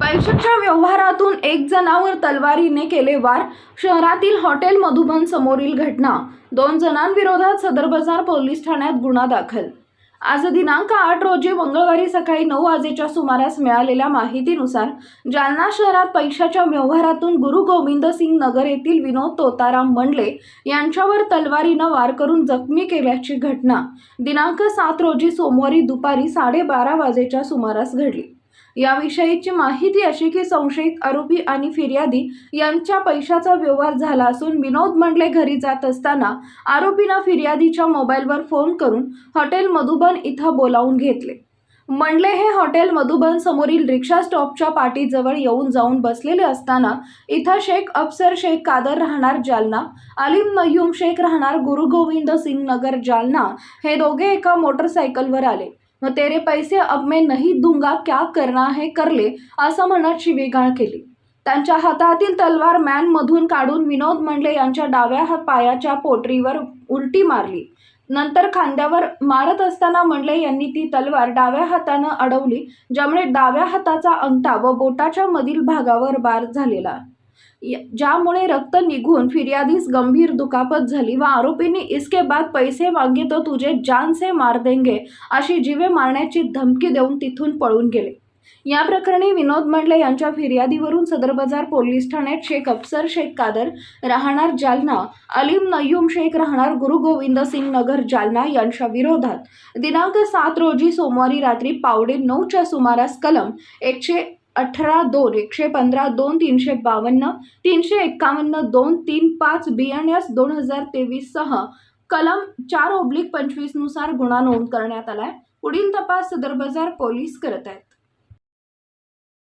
पैशाच्या व्यवहारातून एक जणावर तलवारीने केले वार. शहरातील हॉटेल मधुबन समोरील घटना. दोन जणांविरोधात सदर बाजार पोलीस ठाण्यात गुन्हा दाखल. आज दिनांक आठ रोजी मंगळवारी सकाळी नऊ वाजेच्या सुमारास मिळालेल्या माहितीनुसार जालना शहरात पैशाच्या व्यवहारातून गुरु गोविंद सिंग नगर येथील विनोद तोताराम मंडले यांच्यावर तलवारीनं वार करून जखमी केल्याची घटना. दिनांक सात रोजी सोमवारी दुपारी साडेबारा वाजेच्या सुमारास घडली. याविषयीची माहिती अशी की संशयित आरोपी आणि फिर्यादी यांच्या पैशाचा व्यवहार झाला असून विनोद मंडले घरी जात असताना आरोपीनं फिर्यादीच्या मोबाईलवर फोन करून हॉटेल मधुबन इथं बोलावून घेतले. मंडले हे हॉटेल मधुबन समोरील रिक्षा स्टॉपच्या पाठीजवळ येऊन जाऊन बसलेले असताना इथं शेख अफसर शेख कादर राहणार जालना अलीम नय्यूम शेख राहणार गुरु गोविंद सिंग नगर जालना हे दोघे एका मोटरसायकलवर आले. मग तेरे पैसे अब मैं नहीं दूंगा क्या करना है? करले असं म्हणत शिवेगाळ केली. त्यांच्या हातातील तलवार मॅनमधून काढून विनोद मंडले यांच्या डाव्या पायाच्या पोटरीवर उलटी मारली. नंतर खांद्यावर मारत असताना मंडले यांनी ती तलवार डाव्या हातानं अडवली ज्यामुळे डाव्या हाताचा अंगठा व बोटाच्या मधील भागावर बार झालेला. ज्यामुळे रक्त निघून फिर्यादीस गंभीर दुखापत झाली व आरोपींनी इसके बाद पैसे मागे तो तुझे जान से मार देंगे अशी जीवे मारण्याची धमकी देऊन तिथून पळून गेले. या प्रकरणी विनोद मंडले यांच्या फिर्यादीवरून सदर बाजार पोलीस ठाण्यात शेख अफसर शेख कादर राहणार जालना अलीम नय्यूम शेख राहणार गुरु गोविंद सिंग नगर जालना यांच्या विरोधात. दिनांक सात रोजी सोमवारी रात्री पावणे नऊच्या सुमारास कलम एकशे अठरा दोन एकशे पंधरा दोन तीनशे बावन्न तीनशे एक्कावन्न दोन तीन पाच बी एन एस दोन हजार तेवीस सह कलम चार ओब्लिक पंचवीसनुसार गुन्हा नोंद करण्यात आलाय. पुढील तपास सदर बाजार पोलीस करत आहेत.